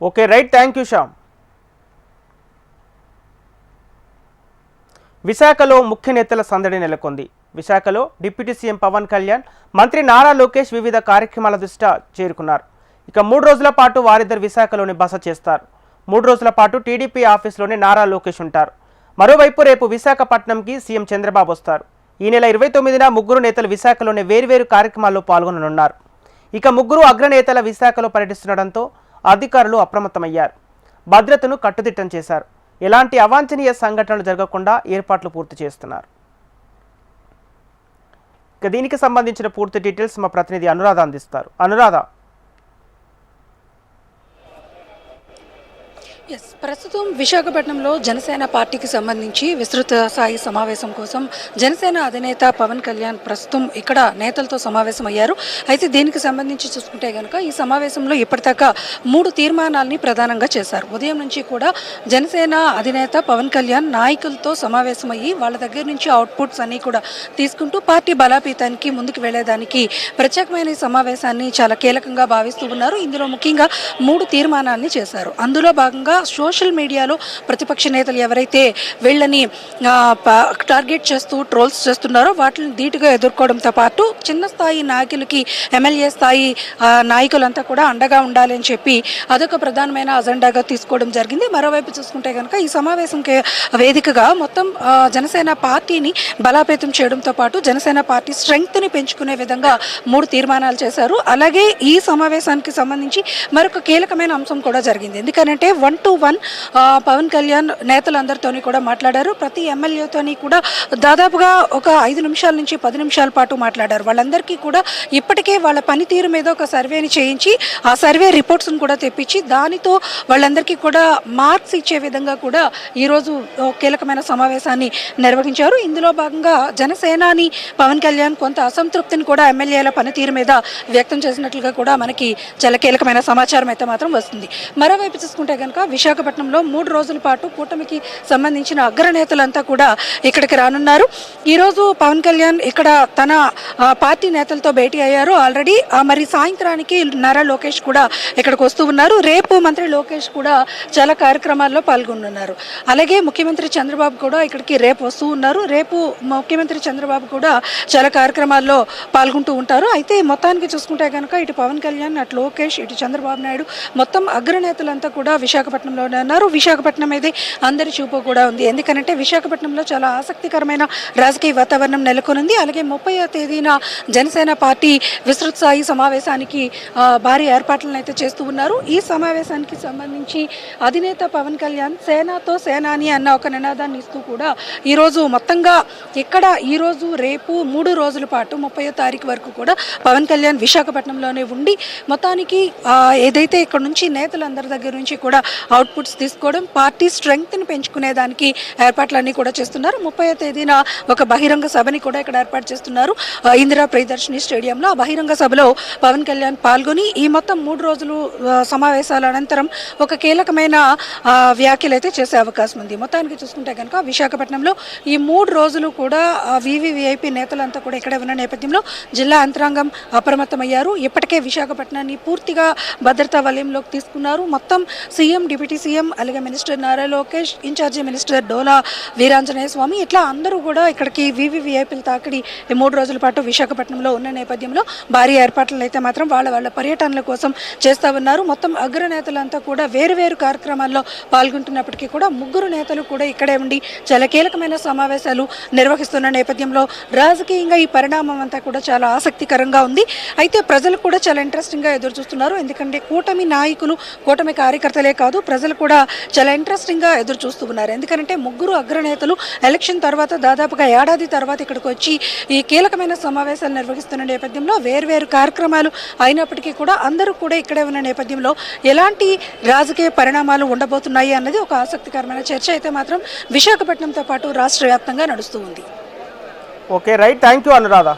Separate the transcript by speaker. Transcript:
Speaker 1: Okay right thank you Shyam. విశాఖలో ముఖ్య నేతల సందడి నెలకొంది. విశాఖలో డిప్యూటీ సీఎం పవన్ కళ్యాణ్ మంత్రి నారా లోకేష్ వివిధ కార్యక్రమాల దృష్ట్యా చేరుకున్నారు. ఇక మూడు రోజుల పాటు వారిద్దరు విశాఖలోని బస చేస్తారు. మూడు రోజుల పాటు టీడీపీ ఆఫీస్లోనే నారా లోకేష్ ఉంటారు. మరోవైపు రేపు విశాఖపట్నంకి సీఎం చంద్రబాబు వస్తారు. ఈ నెల ఇరవై తొమ్మిదిన ముగ్గురు నేతలు విశాఖలోని వేర్వేరు కార్యక్రమాల్లో పాల్గొననున్నారు. ఇక ముగ్గురు అగ్రనేతల విశాఖలో పర్యటిస్తుండడంతో అధికారులు అప్రమత్తమయ్యారు. భద్రతను కట్టుదిట్టం చేశారు. ఎలాంటి అవాంఛనీయ సంఘటనలు జరగకుండా ఏర్పాట్లు పూర్తి చేస్తున్నారు. దీనికి సంబంధించిన పూర్తి డీటెయిల్స్ మా ప్రతినిధి అనురాధ అందిస్తారు. అనురాధ
Speaker 2: ఎస్ ప్రస్తుతం విశాఖపట్నంలో జనసేన పార్టీకి సంబంధించి విస్తృత స్థాయి సమావేశం కోసం జనసేన అధినేత పవన్ కళ్యాణ్ ప్రస్తుతం ఇక్కడ నేతలతో సమావేశం అయ్యారు అయితే దీనికి సంబంధించి చూసుకుంటే కనుక ఈ సమావేశంలో ఇప్పటిదాకా మూడు తీర్మానాల్ని ప్రధానంగా చేశారు. ఉదయం నుంచి కూడా జనసేన అధినేత పవన్ కళ్యాణ్ నాయకులతో సమావేశమయ్యి వాళ్ళ దగ్గర నుంచి అవుట్పుట్స్ అన్నీ కూడా తీసుకుంటూ పార్టీ బలాపీతానికి ముందుకు వెళ్ళేదానికి ప్రత్యేకమైన ఈ సమావేశాన్ని చాలా కీలకంగా భావిస్తూ ఉన్నారు. ఇందులో ముఖ్యంగా మూడు తీర్మానాల్ని చేశారు. అందులో భాగంగా సోషల్ మీడియాలో ప్రతిపక్ష నేతలు ఎవరైతే వీళ్ళని టార్గెట్ చేస్తూ ట్రోల్స్ చేస్తున్నారో వాటిని ధీటుగా ఎదుర్కోవడంతో పాటు చిన్న స్థాయి నాయకులకి ఎమ్మెల్యే స్థాయి నాయకులంతా కూడా అండగా ఉండాలి అని చెప్పి అదొక ప్రధానమైన అజెండాగా తీసుకోవడం జరిగింది. మరోవైపు చూసుకుంటే కనుక ఈ సమావేశం వేదికగా మొత్తం జనసేన పార్టీని బలాపేతం చేయడంతో పాటు జనసేన పార్టీ స్ట్రెంగ్త్ని పెంచుకునే విధంగా మూడు తీర్మానాలు చేశారు. అలాగే ఈ సమావేశానికి సంబంధించి మరొక కీలకమైన అంశం కూడా జరిగింది. ఎందుకనంటే one two one Pawan Kalyan నేతలందరితోని కూడా మాట్లాడారు. ప్రతి ఎమ్మెల్యేతోని కూడా దాదాపుగా ఒక ఐదు నిమిషాల నుంచి పది నిమిషాల పాటు మాట్లాడారు. వాళ్ళందరికీ కూడా ఇప్పటికే వాళ్ళ పనితీరు మీద ఒక సర్వేని చేయించి ఆ సర్వే రిపోర్ట్స్ని కూడా తెప్పించి దానితో వాళ్ళందరికీ కూడా మార్క్స్ ఇచ్చే విధంగా కూడా ఈరోజు కీలకమైన సమావేశాన్ని నిర్వహించారు. ఇందులో భాగంగా జనసేనాని పవన్ కళ్యాణ్ కొంత అసంతృప్తిని కూడా ఎమ్మెల్యేల పనితీరు మీద వ్యక్తం చేసినట్లుగా కూడా మనకి చాలా కీలకమైన సమాచారం అయితే మాత్రం వస్తుంది. మరోవైపు చూసుకుంటే కనుక విశాఖపట్నంలో మూడు రోజుల పాటు కూటమికి సంబంధించిన అగ్రనేతలంతా కూడా ఇక్కడికి రానున్నారు. ఈరోజు పవన్ కళ్యాణ్ ఇక్కడ తన పార్టీ నేతలతో భేటీ అయ్యారు. ఆల్రెడీ మరి సాయంత్రానికి నారా లోకేష్ కూడా ఇక్కడికి వస్తూ ఉన్నారు. రేపు మంత్రి లోకేష్ కూడా చాలా కార్యక్రమాల్లో పాల్గొనున్నారు. అలాగే ముఖ్యమంత్రి చంద్రబాబు కూడా ఇక్కడికి రేపు వస్తూ ఉన్నారు. రేపు ముఖ్యమంత్రి చంద్రబాబు కూడా చాలా కార్యక్రమాల్లో పాల్గొంటూ ఉంటారు. అయితే మొత్తానికి చూసుకుంటే కనుక ఇటు పవన్ కళ్యాణ్ అటు లోకేష్ ఇటు చంద్రబాబు నాయుడు మొత్తం అగ్రనేతలంతా కూడా విశాఖపట్నం విశాఖపట్నంలోనే ఉన్నారు విశాఖపట్నం అయితే అందరి చూపు కూడా ఉంది. ఎందుకనంటే విశాఖపట్నంలో చాలా ఆసక్తికరమైన రాజకీయ వాతావరణం నెలకొనుంది. అలాగే ముప్పై తేదీన జనసేన పార్టీ విస్తృత స్థాయి సమావేశానికి భారీ ఏర్పాట్లను అయితే చేస్తూ ఉన్నారు. ఈ సమావేశానికి సంబంధించి అధినేత పవన్ కళ్యాణ్ సేనాతో సేనాని అన్న ఒక నినాదాన్ని ఇస్తూ కూడా ఈరోజు మొత్తంగా ఇక్కడ ఈరోజు రేపు మూడు రోజుల పాటు ముప్పై తారీఖు వరకు కూడా పవన్ కళ్యాణ్ విశాఖపట్నంలోనే ఉండి మొత్తానికి ఏదైతే ఇక్కడ నుంచి నేతలందరి దగ్గర నుంచి కూడా అవుట్పుట్స్ తీసుకోవడం పార్టీ స్ట్రెంగ్త్ని పెంచుకునేదానికి ఏర్పాట్లన్నీ కూడా చేస్తున్నారు. ముప్పై తేదీన ఒక బహిరంగ సభని కూడా ఇక్కడ ఏర్పాటు చేస్తున్నారు. ఇందిరా ప్రియదర్శిని స్టేడియంలో. ఆ బహిరంగ సభలో పవన్ కళ్యాణ్ పాల్గొని ఈ మొత్తం మూడు రోజులు సమావేశాల అనంతరం ఒక కీలకమైన వ్యాఖ్యలు అయితే చేసే అవకాశం ఉంది. మొత్తానికి చూసుకుంటే కనుక విశాఖపట్నంలో ఈ మూడు రోజులు కూడా వివివిఐపి నేతలంతా కూడా ఇక్కడే ఉన్న నేపథ్యంలో జిల్లా యంత్రాంగం అప్రమత్తమయ్యారు. ఇప్పటికే విశాఖపట్నాన్ని పూర్తిగా భద్రతా వలయంలోకి తీసుకున్నారు. మొత్తం సీఎం డిప్యూటీ సీఎం అలాగే minister Nara Lokesh incharge minister Dola Veeranjaneya Swamy ఇట్లా అందరూ కూడా ఇక్కడికి వివివిఐపీల తాకిడి మూడు రోజుల పాటు విశాఖపట్నంలో ఉన్న నేపథ్యంలో భారీ ఏర్పాట్లు అయితే మాత్రం వాళ్ళ వాళ్ళ పర్యటనల కోసం చేస్తూ ఉన్నారు. మొత్తం అగ్రనేతలంతా కూడా వేరు వేరు కార్యక్రమాల్లో పాల్గొంటున్నప్పటికీ కూడా ముగ్గురు నేతలు కూడా ఇక్కడే ఉండి చాలా కీలకమైన సమావేశాలు నిర్వహిస్తున్న నేపథ్యంలో రాజకీయంగా ఈ పరిణామం అంతా కూడా చాలా ఆసక్తికరంగా ఉంది. అయితే ప్రజలు కూడా చాలా ఇంట్రెస్టింగ్గా ఎదురు చూస్తున్నారు ఎందుకంటే కూటమి నాయకులు కూటమి కార్యకర్తలే కాదు ప్రజలు కూడా చాలా ఇంట్రెస్టింగ్గా ఎదురు చూస్తూ ఉన్నారు ఎందుకంటే ముగ్గురు అగ్రనేతలు ఎలక్షన్ తర్వాత దాదాపుగా ఏడాది తర్వాత ఇక్కడికి వచ్చి ఈ కీలకమైన సమావేశాలు నిర్వహిస్తున్న నేపథ్యంలో వేర్వేరు కార్యక్రమాలు అయినప్పటికీ కూడా అందరూ కూడా ఇక్కడే ఉన్న నేపథ్యంలో ఎలాంటి రాజకీయ పరిణామాలు ఉండబోతున్నాయి అన్నది ఒక ఆసక్తికరమైన చర్చ అయితే మాత్రం విశాఖపట్నంతో పాటు రాష్ట్ర వ్యాప్తంగా నడుస్తూ ఉంది.
Speaker 1: Okay right thank you Anuradha